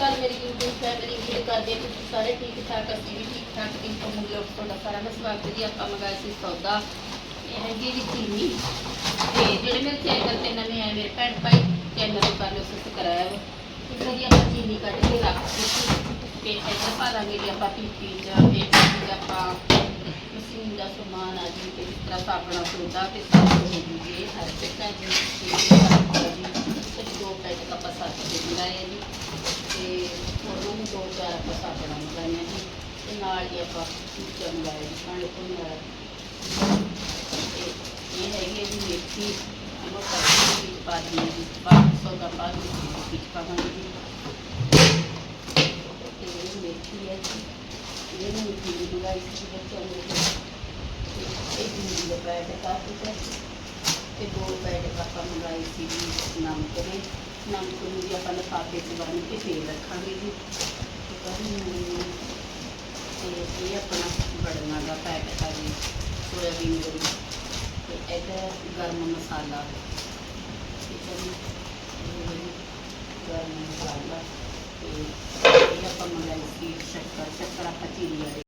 ਅਕਾਲ ਮੇਰੀ YouTube family ਉਮੀਦ ਕਰਦੇ ਹਾਂ ਤੁਸੀਂ ਸਾਰੇ ਠੀਕ ਠਾਕ ਅਸੀਂ ਵੀ ਠੀਕ ਠਾਕ ਠੀਕ ਤੋਂ ਮੁੰਡੇ ਤੁਹਾਡਾ ਸਾਰਿਆਂ ਦਾ ਸਵਾਗਤ ਜੀ ਆਪਾਂ ਮੰਗਾਇਆ ਸੀ ਸੌਦਾ। ਇਹ ਹੈਗੀ ਜੀ ਚੀਨੀ। ਤੇ ਜਿਹੜੇ ਮੇਰੇ ਚੈਨਲ ਤੇ ਨਵੇਂ ਆਏ, ਮੇਰੇ ਭੈਣ ਭਾਈ ਚੈਨਲ ਨੂੰ ਕਰ ਲਿਓ ਸਬਸਕ੍ਰਾਈਬ ਠੀਕ ਹੈ ਜੀ ਆਪਾਂ ਚੀਨੀ ਕੱਢ ਕੇ ਰੱਖ ਦਿੱਤੀ। ਤੇ ਇੱਧਰ ਪਾ ਦਾਂਗੇ ਜੀ ਆਪਾਂ ਪੀਪੀ ਜਾਂ ਇਹ ਜੀ ਆਪਾਂ ਮਸ਼ੀਨ ਦਾ ਸਮਾਨ ਆ ਜੀ, ਤੇ ਇਸ ਤਰ੍ਹਾਂ ਸਾਬਣਾ ਸੋਦਾ ਤੇ ਸਾਬਣ ਹੋ ਜੂਗੀ। ਹਰ ਚੱਕਾ ਜੀ ਜੀ ਤੇ ਦੋ ਪੈਕਟ ਆਪਾਂ ਸੱਤ ਦੇ ਮੰਗਾਏ ਆ ਜੀ ਤੇ ਉਹਨਾਂ ਨੂੰ। ਦੋ ਚਾਰ ਆਪਾਂ ਸਾਬਣਾ ਮੰਗਾਈਆਂ ਜੀ ਤੇ ਨਾਲ ਹੀ ਆਪਾਂ ਚੂਚਾ ਮੰਗਾਇਆ ਜੀ ਪਾਣੀ ਤੋਂ ਮੰਗਾਇਆ ਤੇ ਇਹ ਹੈਗੀ ਹੈ ਜੀ ਮੇਥੀ ਇਹਨੂੰ ਕਰਕੇ ਦੇ ਵਿੱਚ ਪਾ ਦਿੰਦੇ ਹਾਂ ਜੀ ਬਾਅਦ ਸੌਦਾ ਬਾਅਦ ਵਿੱਚ ਵਿੱਚ ਪਾਵਾਂਗੇ ਜੀ ਤੇ ਇਹ ਮੇਥੀ ਹੈ ਜੀ ਇਹਨੂੰ ਮੇਥੀ ਦੀ ਮੰਗਾਈ ਸੀ ਬੱਚਿਆਂ ਨੂੰ ਤੇ ਇਹ ਜੀ ਦੇ ਪੈਕਟ ਕਾਫੀ ਹੈ ਤੇ ਦੋ ਪੈਕਟ ਆਪਾਂ ਮੰਗਾਏ ਸੀ ਜੀ ਨਮਕ ਦੇ ਨਮਕ ਨੂੰ ਵੀ ਆਪਾਂ ਲਿਫਾਫੇ 'ਚ ਬੰਨ ਕੇ ਫੇਰ ਰੱਖਾਂਗੇ ਜੀ। ਠੀਕ ਹੈ ਜੀ ਤੇ ਇਹ ਆਪਣਾ ਬੜਨਾ ਦਾ ਪੈਕਟ ਆ ਜੀ, ਸੋਇਆਬੀਨ ਦੇ ਤੇ ਇੱਧਰ ਗਰਮ ਮਸਾਲਾ। ਠੀਕ ਹੈ ਜੀ ਗਰਮ ਮਸਾਲਾ। ਤੇ ਇਹ ਆਪਾਂ ਮੰਗਾਈ ਸੀ ਸ਼ੱਕਰ ਸ਼ੱਕਰ ਆਪਾਂ ਚੀਨੀ ਵਾਲੀ।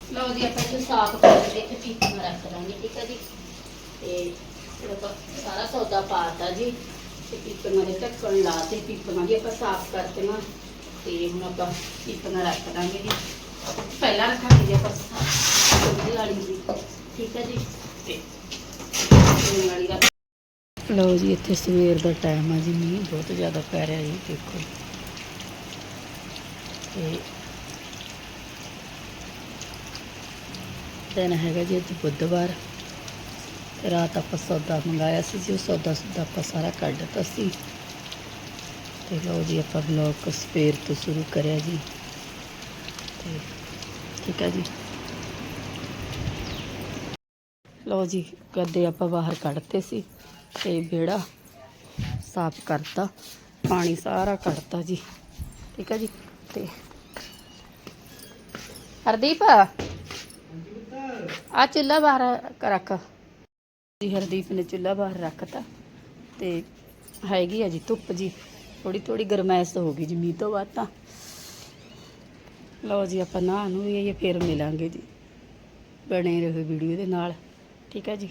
ਲਓ ਜੀ, ਆਪਾਂ ਸਾਗ ਸਾਫ਼ ਕੇ ਤੇ ਪੀਪੀਆਂ ਰੱਖ ਦਾਂਗੇ, ਠੀਕ ਹੈ ਜੀ। ਤੇ ਆਪਾਂ ਸਾਰਾ ਸੌਦਾ ਪਾਤਾ ਜੀ। ਤੇ ਪੀਪੀਆਂ ਦੇ ਢੱਕਣ ਲਾ ਤੇ ਪੀਪੀਆਂ ਦੀ ਆਪਾਂ ਸਾਫ਼ ਕਰਤੀਆਂ ਤੇ ਹੁਣ ਆਪਾਂ ਪੀਪੀਆਂ ਰੱਖ ਦਾਂਗੇ ਜੀ। ਪਹਿਲਾਂ ਰੱਖਾਂਗੇ ਜੀ ਆਪਾਂ ਸਬਜ਼ੀ ਵਾਲੀ ਜੀ, ਠੀਕ ਹੈ ਜੀ? ਤੇ ਵਾਲੀ ਰੱਖ ਲਓ ਜੀ, ਇੱਥੇ ਸਵੇਰ ਦਾ ਟਾਈਮ ਆ ਜੀ, ਮੀਂਹ ਬਹੁਤ ਜ਼ਿਆਦਾ ਪੈ ਰਿਹਾ ਜੀ, ਦੇਖੋ। ਤੇ ਦਿਨ ਹੈਗਾ ਜੀ ਅੱਜ ਬੁੱਧਵਾਰ। ਤੇ ਰਾਤ ਆਪਾਂ ਸੌਦਾ ਮੰਗਾਇਆ ਸੀ ਜੀ, ਉਹ ਸੌਦਾ ਸੁਦਾ ਆਪਾਂ ਸਾਰਾ ਕੱਢ ਦਿੱਤਾ ਸੀ। ਤੇ ਲਓ ਜੀ, ਆਪਾਂ ਬਲੌਗ ਸਵੇਰ ਤੋਂ ਸ਼ੁਰੂ ਕਰਿਆ ਜੀ। ਤੇ ਠੀਕ ਹੈ ਜੀ। ਲਓ ਜੀ, ਗੱਦੇ ਆਪਾਂ ਬਾਹਰ ਕੱਢਤੇ ਸੀ, ਤੇ ਵਿਹੜਾ ਸਾਫ਼ ਕਰਤਾ, ਪਾਣੀ ਸਾਰਾ ਕੱਢਤਾ ਜੀ। ਠੀਕ ਹੈ ਜੀ, ਤੇ ਹਰਦੀਪ, ਆ ਚੁੱਲ੍ਹਾ ਬਾਹਰ ਰੱਖ। ਜੀ ਹਰਦੀਪ ਨੇ ਚੁੱਲ੍ਹਾ ਬਾਹਰ ਰੱਖਤਾ ਤੇ ਹੈਗੀ ਆ ਜੀ ਧੁੱਪ ਜੀ। ਥੋੜੀ ਥੋੜੀ ਗਰਮੈਸ਼ ਹੋ ਗਈ ਜੀ, ਮੀਂਹ ਤੋਂ ਬਾਅਦ ਤਾਂ। ਲਓ ਜੀ, ਆਪਾਂ ਨਹਾ ਨੂੰ ਵੀ ਫੇਰ ਮਿਲਾਂਗੇ ਜੀ। ਬਣੇ ਰਹੋ ਵੀਡੀਓ ਦੇ ਨਾਲ, ਠੀਕ ਹੈ ਜੀ?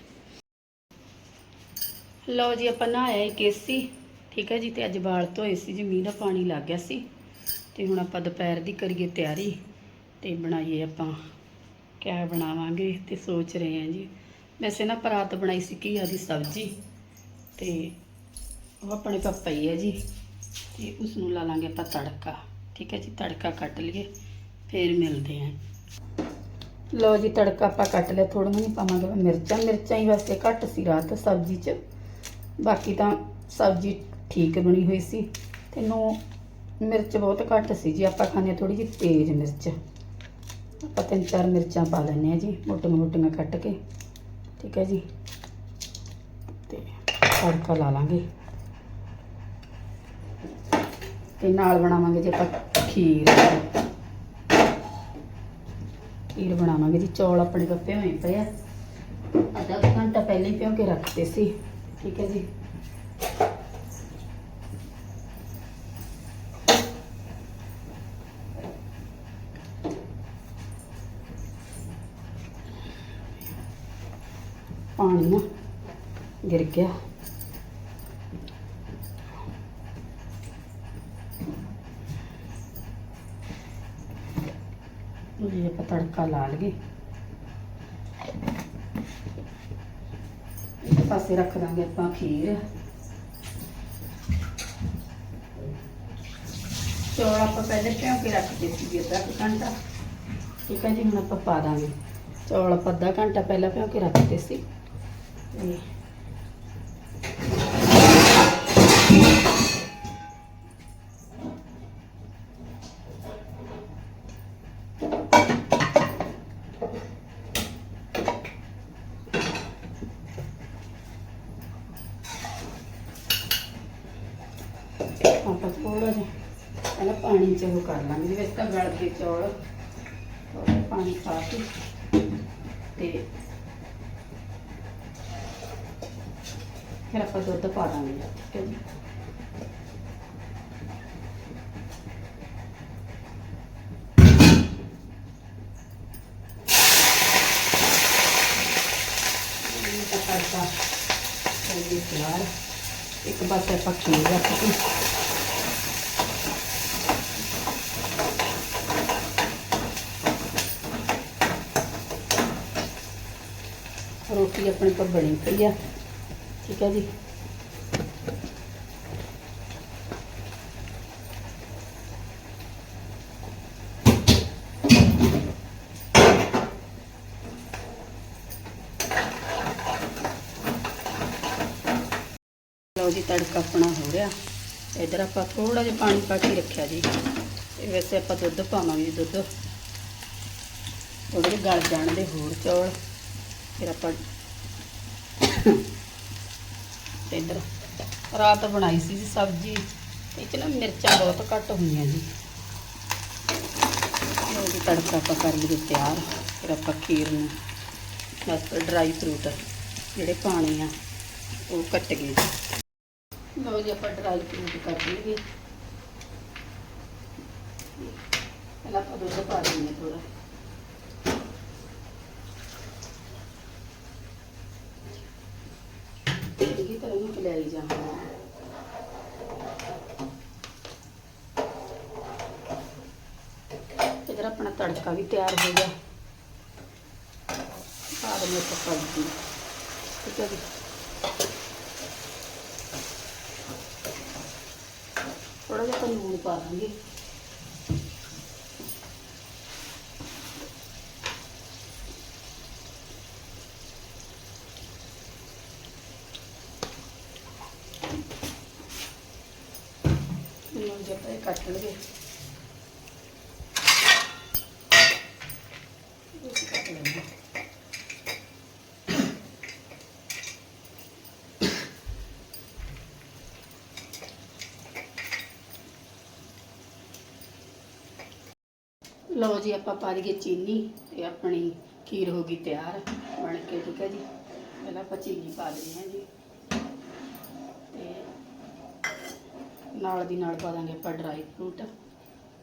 ਲਓ ਜੀ, ਆਪਾਂ ਨਹਾਇਆ ਇੱਕ ਏਸੀ ਠੀਕ ਹੈ ਜੀ, ਤੇ ਅੱਜ ਵਾਲ ਧੋਏ ਸੀ ਜੀ, ਮੀਂਹ ਦਾ ਪਾਣੀ ਲੱਗ ਗਿਆ ਸੀ। ਤੇ ਹੁਣ ਆਪਾਂ ਦੁਪਹਿਰ ਦੀ ਕਰੀਏ ਤਿਆਰੀ, ਤੇ ਬਣਾਈਏ ਆਪਾਂ, ਕਿਆ ਬਣਾਵਾਂਗੇ ਤੇ ਸੋਚ ਰਹੇ ਹਾਂ ਜੀ। ਵੈਸੇ ਨਾ ਪਰਾਤ ਬਣਾਈ ਸੀ ਘੀਆ ਦੀ ਸਬਜ਼ੀ ਤੇ ਉਹ ਆਪਣੇ ਪਾਪਾ ਹੀ ਹੈ ਜੀ ਤੇ ਉਸ ਨੂੰ ਲਾ ਲਾਂਗੇ ਆਪਾਂ ਤੜਕਾ, ਠੀਕ ਹੈ ਜੀ? ਤੜਕਾ ਕੱਟ ਲਈਏ, ਫੇਰ ਮਿਲਦੇ ਹਾਂ। ਲਓ ਜੀ, ਤੜਕਾ ਆਪਾਂ ਕੱਟ ਲਿਆ, ਥੋੜ੍ਹਾ ਨਹੀਂ ਪਾਵਾਂਗੇ। ਮਿਰਚਾਂ ਮਿਰਚਾਂ ਹੀ ਵੈਸੇ ਘੱਟ ਸੀ ਰਾਤ ਸਬਜ਼ੀ 'ਚ। ਬਾਕੀ ਤਾਂ ਸਬਜ਼ੀ ਠੀਕ ਬਣੀ ਹੋਈ ਸੀ। ਤੇ ਨੂੰ ਮਿਰਚ ਬਹੁਤ ਘੱਟ ਸੀ ਜੀ, ਆਪਾਂ ਖਾਂਦੇ ਥੋੜੀ ਜਿਹੀ ਤੇਜ਼ ਮਿਰਚ। ਆਪਾਂ ਤਿੰਨ ਚਾਰ ਮਿਰਚਾਂ ਪਾ ਲੈਂਦੇ ਆ ਜੀ ਮੋਟੀਆਂ ਮੋਟੀਆਂ ਕੱਟ ਕੇ। ਠੀਕ ਹੈ ਜੀ। ਤੇ ਤੜਕਾ ਲਾ ਲਾਂਗੇ। ਤੇ ਨਾਲ ਬਣਾਵਾਂਗੇ ਜੀ ਆਪਾਂ ਖੀਰ। ਖੀਰ ਬਣਾਵਾਂਗੇ ਜੀ, ਚੌਲ ਆਪਣੇ ਕੱਪੇ ਹੋਏ ਪਏ ਆ। ਅੱਧਾ ਕੁ ਘੰਟਾ ਪਹਿਲਾਂ ਹੀ ਭਿਉਂ ਕੇ ਰੱਖਤੇ ਸੀ। ਠੀਕ ਹੈ ਜੀ। ਪਾਣੀ ਨਾ ਗਿਰ ਗਿਆ। ਇਹ ਆਪਾਂ ਤੜਕਾ ਲਾ ਲਈਏ। ਇੱਕ ਪਾਸੇ ਰੱਖ ਦਾਂਗੇ ਆਪਾਂ ਖੀਰ। ਚੌਲ ਆਪਾਂ ਪਹਿਲੇ ਭਿਓ ਕੇ ਰੱਖ ਦਿੱਤੀ ਸੀ ਅੱਧਾ ਕੁ ਘੰਟਾ। ਠੀਕ ਹੈ ਜੀ, ਹੁਣ ਆਪਾਂ ਪਾ ਦਾਂਗੇ। ਚੌਲ ਆਪਾਂ ਅੱਧਾ ਘੰਟਾ ਪਹਿਲਾਂ ਭਿਓ ਕੇ ਰੱਖਦੇ ਸੀ। ਆਪਾਂ ਥੋੜਾ ਜਿਹਾ ਪਹਿਲਾਂ ਪਾਣੀ ਚ ਉਹ ਕਰ ਲਾਂਗੇ ਜਿਵੇਂ ਤਾਂ ਗਲ ਕੇ ਚੌਲ ਥੋੜਾ ਪਾਣੀ ਪਾ ਕੇ ਤੇ ਫਿਰ ਆਪਾਂ ਦੁੱਧ ਪਾ ਦਾਂਗੇ ਠੀਕ ਹੈ ਜੀ ਹੋ ਗਿਆ ਇੱਕ ਪਾਸੇ ਆਪਾਂ ਖੀਰ ਰੋਟੀ ਆਪਣੇ ਕੋਲ ਬਣੀ ਪਈ ਆ। ਠੀਕ ਹੈ ਜੀ। ਲਓ ਜੀ, ਤੜਕਾ ਆਪਣਾ ਹੋ ਰਿਹਾ। ਇਧਰ ਆਪਾਂ ਥੋੜਾ ਜਿਹਾ ਪਾਣੀ ਪਾ ਕੇ ਰੱਖਿਆ ਜੀ। ਤੇ ਵੈਸੇ ਆਪਾਂ ਦੁੱਧ ਪਾਵਾਂਗੇ ਦੁੱਧ। ਥੋੜੇ ਗਲ ਜਾਣ ਦੇ ਹੋਰ ਚੌਲ। ਫਿਰ ਆਪਾਂ ਤੇ ਇਧਰ ਰਾਤ ਬਣਾਈ ਸੀ ਜੀ ਸਬਜ਼ੀ, ਇਹ ਚ ਨਾ ਮਿਰਚਾਂ ਬਹੁਤ ਘੱਟ ਹੋਈਆਂ ਜੀ। ਲਓ ਜੀ ਤੜਕਾ ਆਪਾਂ ਕਰ ਲਈਏ ਤਿਆਰ, ਫਿਰ ਆਪਾਂ ਖੀਰ ਨੂੰ ਬਸ ਡਰਾਈ ਫਰੂਟ ਜਿਹੜੇ ਪਾਣੇ ਆ, ਉਹ ਕੱਟ ਗਏ ਜੀ ਲਓ ਜੀ ਆਪਾਂ ਡਰਾਈ ਫਰੂਟ ਕੱਟ ਲਈਏ। ਪਹਿਲਾਂ ਆਪਾਂ ਦੁੱਧ ਪਾ ਦਿੰਦੇ ਥੋੜਾ ਚੰਗੀ ਤਰ੍ਹਾਂ ਨੂੰ ਖਿਲਾਈ ਜਾਣਾ ਇਧਰ ਆਪਣਾ ਤੜਕਾ ਵੀ ਤਿਆਰ ਹੋ ਗਿਆ। ਪਾ ਦਿੰਦੇ ਆਪਾਂ ਸਬਜ਼ੀ ਠੀਕ ਹੈ ਜੀ। ਥੋੜਾ ਜਿਹਾ ਆਪਾਂ ਲੂਣ ਪਾ ਦਾਂਗੇ। ਲੂਣ ਜਿਹਾ ਕੱਟ ਲਗੇ ਕੱਟ ਲੈਂਦੇ ਲਓ ਜੀ, ਆਪਾਂ ਪਾ ਦਈਏ ਚੀਨੀ ਤੇ ਆਪਣੀ ਖੀਰ ਹੋ ਗਈ ਤਿਆਰ ਬਣ ਕੇ, ਠੀਕ ਹੈ ਜੀ। ਪਹਿਲਾਂ ਆਪਾਂ ਚੀਨੀ ਪਾ ਦਿੰਦੇ ਹਾਂ ਜੀ। ਤੇ ਨਾਲ ਦੀ ਨਾਲ ਪਾ ਦਾਂਗੇ ਆਪਾਂ ਡਰਾਈ ਫਰੂਟ,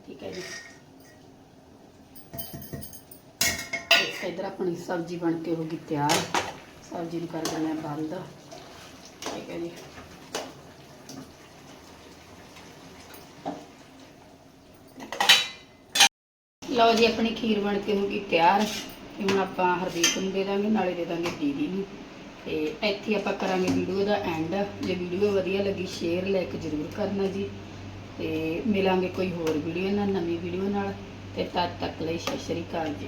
ਠੀਕ ਹੈ ਜੀ। ਤੇ ਇਧਰ ਆਪਣੀ ਸਬਜ਼ੀ ਬਣ ਕੇ ਹੋ ਗਈ ਤਿਆਰ। ਸਬਜ਼ੀ ਨੂੰ ਕਰ ਦਿੰਦੇ ਹਾਂ ਬੰਦ, ਠੀਕ ਹੈ ਜੀ। ਲਓ ਜੀ, ਆਪਣੀ ਖੀਰ ਬਣ ਕੇ ਹੋ ਗਈ ਤਿਆਰ। ਤੇ ਹੁਣ ਆਪਾਂ ਹਰਦੀਪ ਨੂੰ ਦੇ ਦਾਂਗੇ, ਨਾਲੇ ਦੇ ਦਾਂਗੇ ਦੀਦੀ ਨੂੰ। ਤੇ ਇੱਥੇ ਆਪਾਂ ਕਰਾਂਗੇ ਵੀਡੀਓ ਦਾ ਐਂਡ ਜੇ ਵੀਡੀਓ ਵਧੀਆ ਲੱਗੀ ਸ਼ੇਅਰ ਲਾਈਕ ਜ਼ਰੂਰ ਕਰਨਾ ਜੀ। ਤੇ ਮਿਲਾਂਗੇ ਕੋਈ ਹੋਰ ਵੀਡੀਓ ਨਾਲ, ਨਵੀਂ ਵੀਡੀਓ ਨਾਲ। ਤੇ ਤਦ ਤੱਕ ਲਈ ਸਤਿ ਸ਼੍ਰੀ ਅਕਾਲ ਜੀ।